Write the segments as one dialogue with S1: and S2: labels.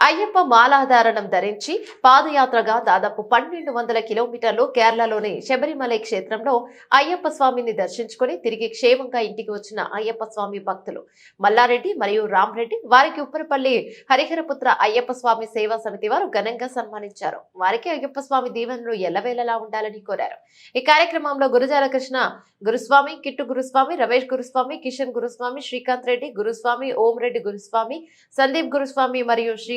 S1: అయ్యప్ప మాలాధారణం ధరించి పాదయాత్రగా దాదాపు పన్నెండు వందల కిలోమీటర్లు కేరళలోని శబరిమలై క్షేత్రంలో అయ్యప్ప స్వామిని దర్శించుకుని తిరిగి క్షేమంగా ఇంటికి వచ్చిన అయ్యప్ప స్వామి భక్తులు మల్లారెడ్డి మరియు రామ్రెడ్డి వారికి ఉప్పరపల్లి హరిహరపుత్ర అయ్యప్ప స్వామి సేవా సమితి వారు ఘనంగా సన్మానించారు. వారికి అయ్యప్ప స్వామి దీవెనలు ఎల్లవేళలా ఉండాలని కోరారు. ఈ కార్యక్రమంలో గురుజాల కృష్ణ గురుస్వామి కిట్టు గురుస్వామి రమేష్ గురుస్వామి కిషన్ గురుస్వామి శ్రీకాంత్ రెడ్డి గురుస్వామి ఓం రెడ్డి గురుస్వామి సందీప్ గురుస్వామి మరియు శ్రీ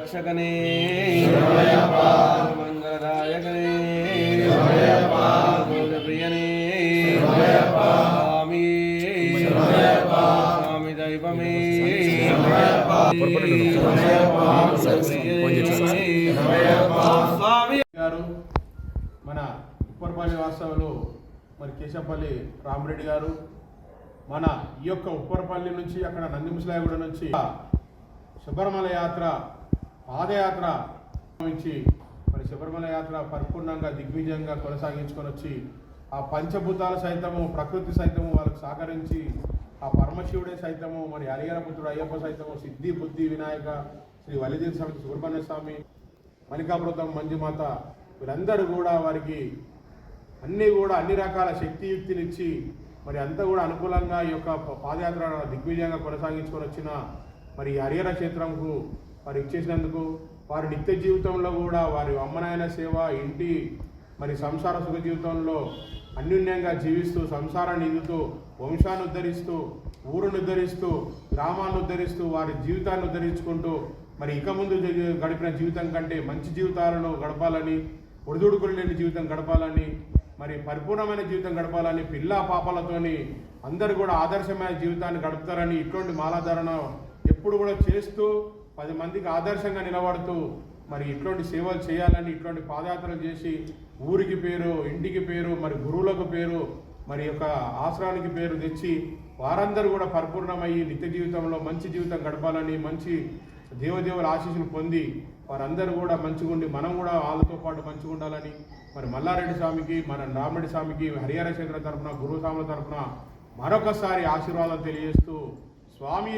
S2: రక్షకనే. మంగళదాయకనే. ప్రియనే. స్వామి. స్వామి దైవమే. స్వామి.
S3: గారు మన ఉప్పరపల్లి వాస్తవంలో మరి కేశంపల్లి రామరెడ్డి గారు మన ఈ యొక్క ఉప్పరపల్లి నుంచి అక్కడ నందిముసలాయగూడ నుంచి శబరిమల యాత్ర పాదయాత్ర నుంచి మరి శబరిమల యాత్ర పరిపూర్ణంగా దిగ్విజయంగా కొనసాగించుకొని వచ్చి ఆ పంచభూతాలు సైతము ప్రకృతి సైతము వాళ్ళకు సహకరించి ఆ పరమశివుడే సైతము మరి హరిహరపుత్రుడు అయ్యప్ప సైతము సిద్ధి బుద్ధి వినాయక శ్రీ వల్లిదేవి స్వామి సుబ్రహ్మణ్య స్వామి మణికామృతం మంజుమాత వీరందరూ కూడా వారికి అన్నీ కూడా అన్ని రకాల శక్తియుక్తినిచ్చి మరి అంతా కూడా అనుకూలంగా ఈ యొక్క పాదయాత్ర దిగ్విజయంగా కొనసాగించుకొని వచ్చిన మరి హరిహర క్షేత్రంకు వారు ఇచ్చేసినందుకు వారి నిత్య జీవితంలో కూడా వారి అమ్మనాయన సేవ ఇంటి మరి సంసార సుఖ జీవితంలో అన్యోన్యంగా జీవిస్తూ సంసారాన్ని ఇదుతూ వంశాన్ని ఉద్ధరిస్తూ ఊరును ఉద్ధరిస్తూ గ్రామాన్ని ఉద్ధరిస్తూ వారి జీవితాన్ని ఉద్ధరించుకుంటూ మరి ఇక ముందు గడిపిన జీవితం కంటే మంచి జీవితాలను గడపాలని ఒడిదుడుకులు లేని జీవితం గడపాలని మరి పరిపూర్ణమైన జీవితం గడపాలని పిల్ల పాపలతోని అందరూ కూడా ఆదర్శమైన జీవితాన్ని గడుపుతారని ఇటువంటి మాలాధారణ ఎప్పుడు కూడా చేస్తూ పది మందికి ఆదర్శంగా నిలబడుతూ మరి ఇటువంటి సేవలు చేయాలని ఇటువంటి పాదయాత్రలు చేసి ఊరికి పేరు ఇంటికి పేరు మరి గురువులకు పేరు మరి యొక్క ఆశ్రానికి పేరు తెచ్చి వారందరూ కూడా పరిపూర్ణమయ్యి నిత్య జీవితంలో మంచి జీవితం గడపాలని మంచి దేవదేవుల ఆశీస్సులు పొంది వారందరూ కూడా మంచిగా ఉండి మనం కూడా వాళ్ళతో పాటు మంచిగా ఉండాలని మరి మల్లారెడ్డి స్వామికి మన రామరెడ్డి స్వామికి హరిహర శంకర తరఫున గురువు స్వాముల తరఫున మరొకసారి ఆశీర్వాదం తెలియజేస్తూ స్వామి